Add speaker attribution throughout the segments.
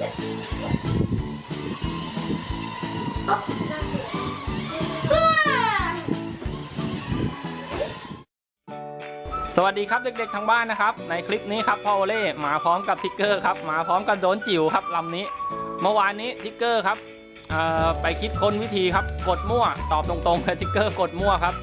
Speaker 1: สวัสดีครับเด็กๆทางบ้านนะครับ ในคลิปนี้ครับพ่อโอเล่มาพร้อมกับทิกเกอร์ครับมาพร้อมกับโดนจิ๋วครับลำนี้ เมื่อวานนี้ทิกเกอร์ครับไปคิดค้นวิธีครับกดมั่ว ตอบตรงๆเลยทิกเกอร์กดมั่วครับ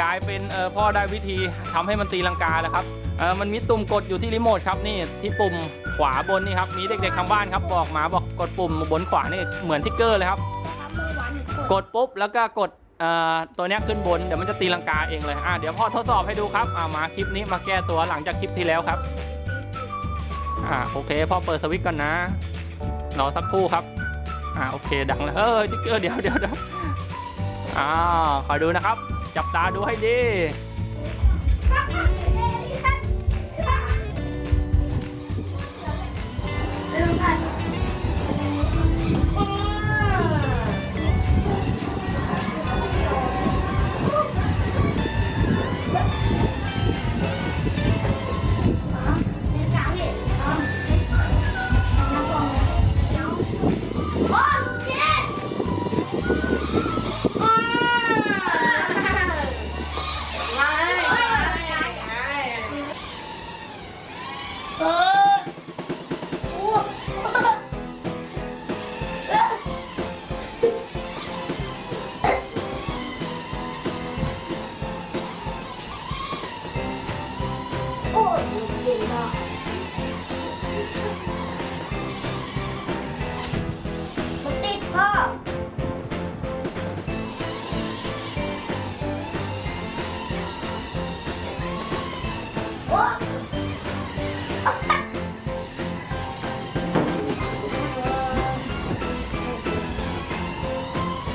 Speaker 1: กลายเป็นพ่อได้วิธีทำให้มันตีลังกาแล้วครับ เออมันมีตุ่มกดอยู่ที่รีโมทครับนี่ที่ปุ่มขวาบนนี่ครับมีเด็กๆทางบ้านครับบอกหมาบอกกดปุ่มบนขวานี่เหมือนทิกเกอร์เลยครับ กดปุ๊บแล้วก็กดตัวนี้ขึ้นบนเดี๋ยวมันจะตีลังกาเองเลยอะเดี๋ยวพ่อทดสอบให้ดูครับอะมาคลิปนี้มาแก้ตัวหลังจากคลิปที่แล้วครับอ่าโอเคพ่อเปิดสวิตช์ก่อนนะรอสักครู่ครับอ่าโอเคดังแล้วเออจิ๊กเกอร์เดี๋ยวเดี๋ยวเดี๋ยวอ่าคอยดูนะครับ จับตาดูให้ดี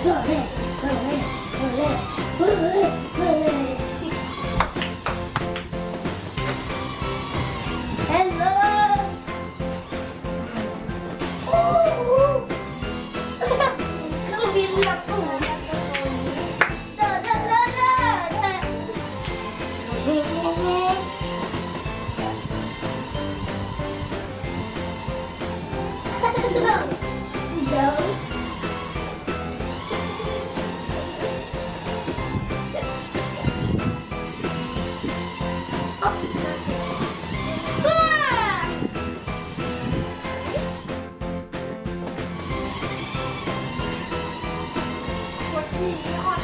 Speaker 1: hello. 你。